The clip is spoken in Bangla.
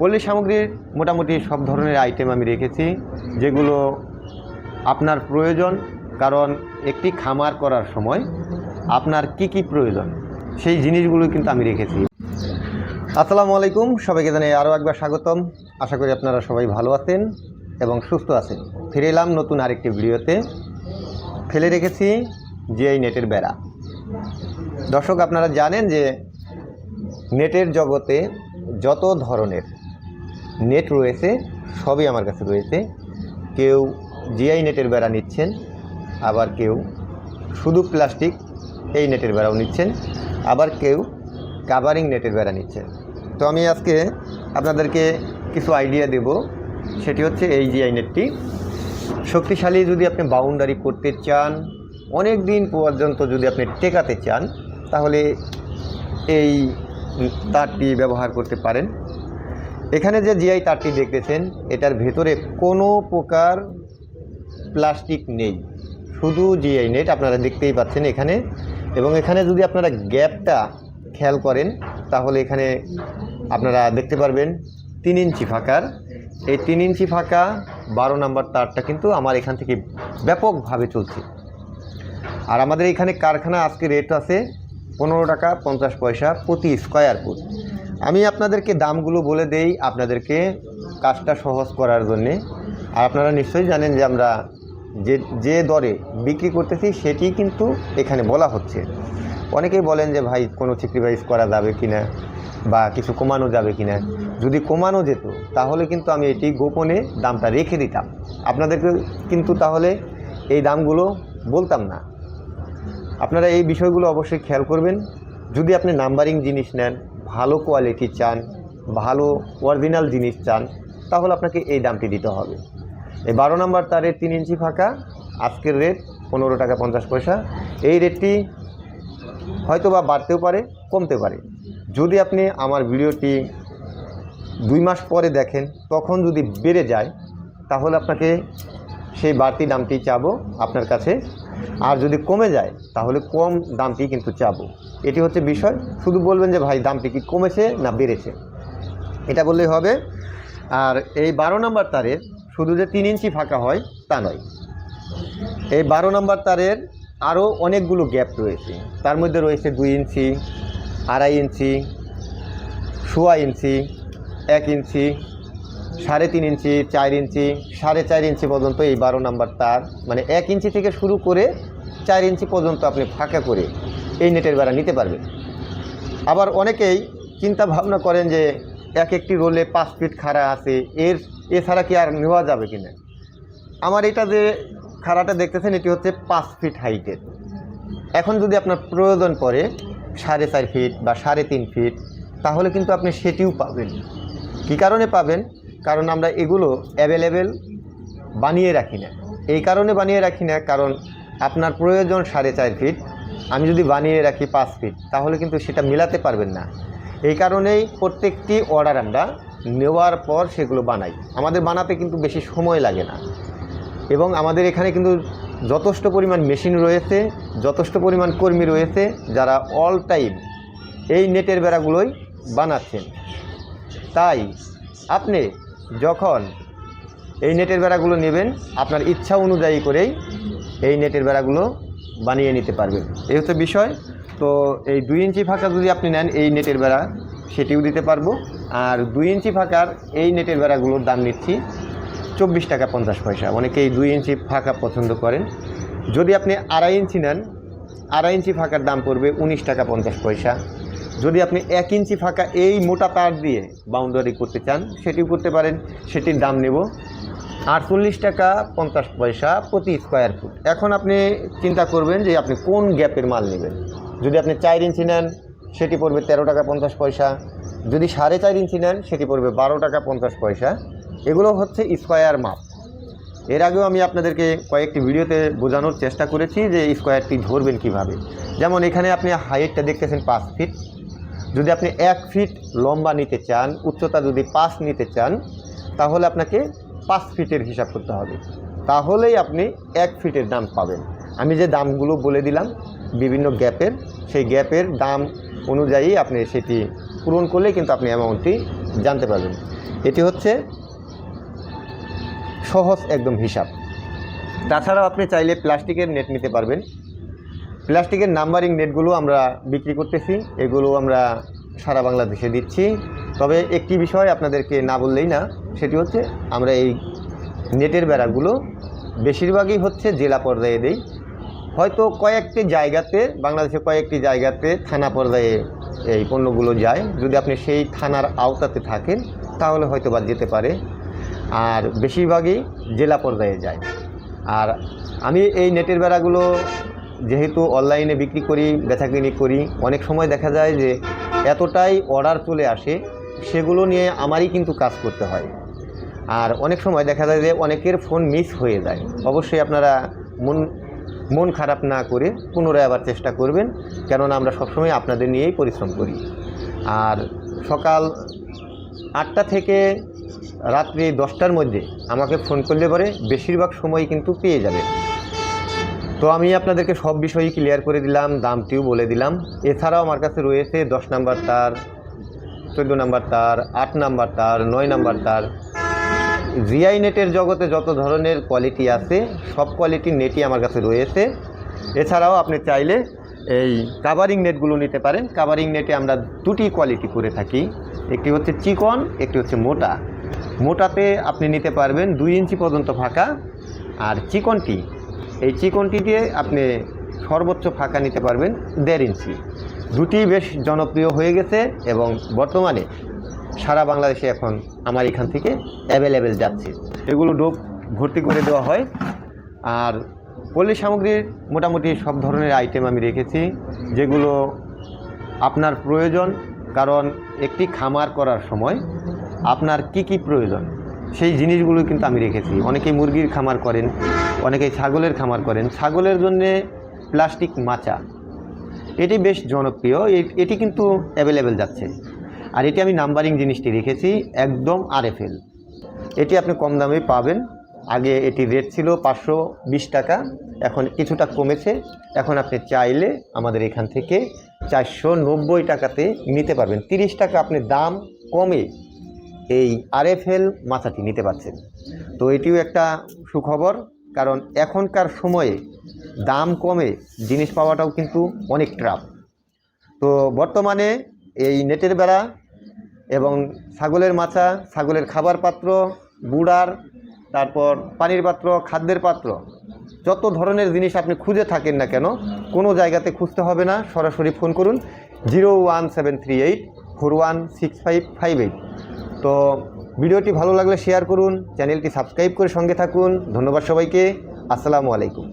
পল্লী সামগ্রীর মোটামুটি সব ধরনের আইটেম আমি রেখেছি, যেগুলো আপনার প্রয়োজন, কারণ একটি খামার করার সময় আপনার কি কি প্রয়োজন, সেই জিনিসগুলো কিন্তু আমি রেখেছি। আসসালামু আলাইকুম, সবাইকে জানাই আরও একবার স্বাগতম। আশা করি আপনারা সবাই ভালো আছেন এবং সুস্থ আছেন। ফিরে এলাম নতুন আরেকটি ভিডিওতে। ফেলে রেখেছি জিআই নেটের বেড়া। দর্শক, আপনারা জানেন যে নেটের জগতে যত ধরনের নেট রয়েছে, সবই আমার কাছে রয়েছে। কেউ জিআই নেটের বেড়া নিচ্ছেন, আবার কেউ শুধু প্লাস্টিক এই নেটের বেড়াও নিচ্ছেন, আবার কেউ কাভারিং নেটের বেড়া নিচ্ছেন। তো আমি আজকে আপনাদেরকে কিছু আইডিয়া দেব, সেটি হচ্ছে এই জিআই নেটটি। শক্তিশালী যদি আপনি বাউন্ডারি করতে চান, অনেক দিন পর্যন্ত যদি আপনি টেকাতে চান, তাহলে এই তারটি ব্যবহার করতে পারেন। এখানে যে জিআই তারটি দেখতেছেন, এটার ভেতরে কোনো প্রকার প্লাস্টিক নেই। শুধু জিআই নেট আপনারা দেখতেই পাচ্ছেন এখানে। এবং এখানে যদি আপনারা গ্যাপটা খেয়াল করেন, তাহলে এখানে আপনারা দেখতে পারবেন তিন ইঞ্চি ফাঁকার। এই তিন ইঞ্চি ফাঁকা বারো নাম্বার তারটা কিন্তু আমার এখান থেকে ব্যাপকভাবে চলছে। আর আমাদের এখানে কারখানা আজকে রেট আছে পনেরো টাকা পঞ্চাশ পয়সা প্রতি স্কোয়ার ফুট আমি আপনাদেরকে দামগুলো বলে দেই আপনাদেরকে কাজটা সহজ করার জন্যে। আর আপনারা নিশ্চয়ই জানেন যে আমরা যে যে দরে বিক্রি করতেছি সেটি কিন্তু এখানে বলা হচ্ছে। অনেকেই বলেন যে ভাই কোনো স্যাক্রিফাইস করা যাবে কি না বা কিছু কমানো যাবে কি না যদি কমানো যেত, তাহলে কিন্তু আমি এটি গোপনে দামটা রেখে দিতাম। আপনাদেরকে কিন্তু তাহলে এই দামগুলো বলতাম না। আপনারা এই বিষয়গুলো অবশ্যই খেয়াল করবেন। যদি আপনি নাম্বারিং জিনিস নেন ভালো কোয়ালিটি চান, ভালো অরিজিনাল জিনিস চান, তাহলে আপনাকে এই দামটি দিতে হবে। এই বারো নম্বর তারের তিন ইঞ্চি ফাঁকা, আজকের রেট পনেরো টাকা পঞ্চাশ পয়সা। এই রেটটি হয়তো বা বাড়তেও পারে কমতে পারে। যদি আপনি আমার ভিডিওটি দুই মাস পরে দেখেন, তখন যদি বেড়ে যায়, তাহলে আপনাকে সেই বাড়তি দামটি চাবো আপনার কাছে। আর যদি কমে যায়, তাহলে কম দামটি কিন্তু চাবো। এটি হচ্ছে বিষয়। শুধু বলবেন যে, ভাই, দামটি কি কমেছে না বেড়েছে? এটা বললেই হবে। আর এই বারো নম্বর তারের শুধু যে তিন ইঞ্চি ফাঁকা হয়, তা নয়। এই বারো নম্বর তারের আরও অনেকগুলো গ্যাপ রয়েছে। তার মধ্যে রয়েছে দুই ইঞ্চি, আড়াই ইঞ্চি, সোয়া ইঞ্চি, এক ইঞ্চি সাড়ে তিন ইঞ্চি, চার ইঞ্চি, সাড়ে চার ইঞ্চি পর্যন্ত এই বারো নাম্বার তার মানে এক ইঞ্চি থেকে শুরু করে চার ইঞ্চি পর্যন্ত আপনি ফাঁকা করে এই নেটের বেড়া নিতে পারবেন। আবার অনেকেই চিন্তা ভাবনা করেন যে এক একটি রোলে পাঁচ ফিট খাড়া আছে, এর, এছাড়া কি আর নেওয়া যাবে কিনা? আমার এটা যে খাড়াটা দেখতেছেন, এটি হচ্ছে পাঁচ ফিট হাইটের এখন যদি আপনার প্রয়োজন পড়ে সাড়ে চার ফিট বা সাড়ে তিন ফিট, তাহলে কিন্তু আপনি সেটিও পাবেন। কী কারণে পাবেন? কারণ আমরা এগুলো অ্যাভেলেবেল বানিয়ে রাখি না। এই কারণে বানিয়ে রাখি না, কারণ আপনার প্রয়োজন সাড়ে চার ফিট আমি যদি বানিয়ে রাখি পাঁচ ফিট তাহলে কিন্তু সেটা মেলাতে পারবেন না। এই কারণেই প্রত্যেকটি অর্ডার আমরা নেওয়ার পর সেগুলো বানাই। আমাদের বানাতে কিন্তু বেশি সময় লাগে না। এবং আমাদের এখানে কিন্তু যথেষ্ট পরিমাণ মেশিন রয়েছে, যথেষ্ট পরিমাণ কর্মী রয়েছে, যারা অল টাইম এই নেটের বেড়াগুলোই বানাচ্ছেন। তাই আপনি যখন এই নেটের বেড়াগুলো নেবেন, আপনার ইচ্ছা অনুযায়ী করেই এই নেটের বেড়াগুলো বানিয়ে নিতে পারবেন। এই হচ্ছে বিষয়। তো এই দুই ইঞ্চি ফাঁকা যদি আপনি নেন এই নেটের বেড়া, সেটিও দিতে পারব। আর দুই ইঞ্চি ফাঁকার এই নেটের বেড়াগুলোর দাম নিচ্ছি চব্বিশ টাকা পঞ্চাশ পয়সা। অনেকেই দুই ইঞ্চি ফাঁকা পছন্দ করেন। যদি আপনি আড়াই ইঞ্চি নেন, আড়াই ইঞ্চি ফাঁকার দাম পড়বে উনিশ টাকা পঞ্চাশ পয়সা। যদি আপনি এক ইঞ্চি ফাঁকা এই মোটা তার দিয়ে বাউন্ডারি করতে চান, সেটিও করতে পারেন। সেটির দাম নেব আটচল্লিশ টাকা পঞ্চাশ পয়সা প্রতি স্কোয়ার ফুট এখন আপনি চিন্তা করবেন যে আপনি কোন গ্যাপের মাল নেবেন। যদি আপনি চার ইঞ্চি নেন, সেটি পড়বে তেরো টাকা পঞ্চাশ পয়সা। যদি সাড়ে চার ইঞ্চি নেন, সেটি পড়বে বারো টাকা পঞ্চাশ পয়সা। এগুলো হচ্ছে স্কোয়ার মাপ এর আগেও আমি আপনাদেরকে কয়েকটি ভিডিওতে বোঝানোর চেষ্টা করেছি যে স্কোয়ারটি ধরবেন কীভাবে। যেমন এখানে আপনি হাইটটা দেখতেছেন পাঁচ ফিট যদি আপনি এক ফিট লম্বা নিতে চান, উচ্চতা যদি পাঁচ নিতে চান, তাহলে আপনাকে পাঁচ ফিটের হিসাব করতে হবে। তাহলেই আপনি এক ফিটের দাম পাবেন। আমি যে দামগুলো বলে দিলাম, বিভিন্ন গ্যাপের, সেই গ্যাপের দাম অনুযায়ী আপনি সেটি পূরণ করলে কিন্তু আপনি অ্যামাউন্টটি জানতে পারবেন। এটি হচ্ছে সহজ একদম হিসাব। তাছাড়াও আপনি চাইলে প্লাস্টিকের নেট নিতে পারবেন। প্লাস্টিকের নাম্বারিং নেটগুলো আমরা বিক্রি করতেছি, এগুলো আমরা সারা বাংলাদেশে দিচ্ছি। তবে একটি বিষয় আপনাদেরকে না বললেই না, সেটি হচ্ছে আমরা এই নেটের বেড়াগুলো বেশিরভাগই হচ্ছে জেলা পর্যায়ে দেই। হয়তো কয়েকটি জায়গাতে বাংলাদেশে কয়েকটি জায়গাতে থানা পর্যায়ে এই পণ্যগুলো যায়। যদি আপনি সেই থানার আওতাতে থাকেন, তাহলে হয়তো বা যেতে পারে। আর বেশিরভাগই জেলা পর্যায়ে যায়। আর আমি এই নেটের বেড়াগুলো যেহেতু অনলাইনে বিক্রি করি, বেচাকিনি করি, অনেক সময় দেখা যায় যে এতটাই অর্ডার চলে আসে, সেগুলো নিয়ে আমারই কিন্তু কাজ করতে হয়। আর অনেক সময় দেখা যায় যে অনেকের ফোন মিস হয়ে যায়। অবশ্যই আপনারা মন মন খারাপ না করে পুনরায় আবার চেষ্টা করবেন, কেননা আমরা সবসময় আপনাদের নিয়েই পরিশ্রম করি। আর সকাল আটটা থেকে রাত্রি দশটার মধ্যে আমাকে ফোন করলে পরে বেশিরভাগ সময় কিন্তু পেয়ে যাবে তো আমি আপনাদেরকে সব বিষয়ই ক্লিয়ার করে দিলাম, দামটিও বলে দিলাম। এছাড়াও আমার কাছে রয়েছে দশ নাম্বার তার, চোদ্দ নাম্বার তার, আট নাম্বার তার, নয় নাম্বার তার। জিআই নেটের জগতে যত ধরনের কোয়ালিটি আছে, সব কোয়ালিটির নেটই আমার কাছে রয়েছে। এছাড়াও আপনি চাইলে এই কাভারিং নেটগুলো নিতে পারেন। কাভারিং নেটে আমরা দুটি কোয়ালিটি করে থাকি। একটি হচ্ছে চিকন, একটি হচ্ছে মোটা। মোটাতে আপনি নিতে পারবেন দুই ইঞ্চি পর্যন্ত ফাঁকা। আর চিকনটি এই চিকনটি দিয়ে আপনি সর্বোচ্চ ফাঁকা নিতে পারবেন দেড় ইঞ্চি। দুটি বেশ জনপ্রিয় হয়ে গেছে এবং বর্তমানে সারা বাংলাদেশে এখন আমার এখান থেকে অ্যাভেলেবেল যাচ্ছে। এগুলো ডোপ ভর্তি করে দেওয়া হয়। আর পল্লী সামগ্রীর মোটামুটি সব ধরনের আইটেম আমি রেখেছি, যেগুলো আপনার প্রয়োজন, কারণ একটি খামার করার সময় আপনার কি কি প্রয়োজন, সেই জিনিসগুলো কিন্তু আমি রেখেছি। অনেকেই মুরগির খামার করেন অনেকেই ছাগলের খামার করেন। ছাগলের জন্যে প্লাস্টিক মাচা, এটি বেশ জনপ্রিয়। এটি কিন্তু অ্যাভেলেবেল যাচ্ছে। আর এটি আমি নাম্বারিং জিনিসটি রেখেছি, একদম আরএফএল এটি আপনি কম দামে পাবেন। আগে এটি রেট ছিল পাঁচশো বিশ টাকা, এখন কিছুটা কমেছে। এখন আপনি চাইলে আমাদের এখান থেকে চারশো নব্বই টাকাতে নিতে পারবেন। তিরিশ টাকা আপনি দাম কমে এই আরএফএল মাথাটি নিতে পারছেন। তো এটিও একটা সুখবর। কারণ এখনকার সময়ে দাম কমে জিনিস পাওয়াটাও কিন্তু অনেক ট্রাফ তো বর্তমানে এই নেটের বেড়া এবং ছাগলের মাচা, ছাগলের খাবার পাত্র বুড়ার তারপর পানির পাত্র, খাদ্যের পাত্র, যত ধরনের জিনিস আপনি খুঁজে থাকেন না কেন, কোনো জায়গাতে খুঁজতে হবে না, সরাসরি ফোন করুন, zero one seven three eight four one six five five eight. তো ভিডিওটি ভালো লাগলে শেয়ার করুন চ্যানেলটি সাবস্ক্রাইব করে সঙ্গে থাকুন। ধন্যবাদ সবাইকে। আসসালামু আলাইকুম।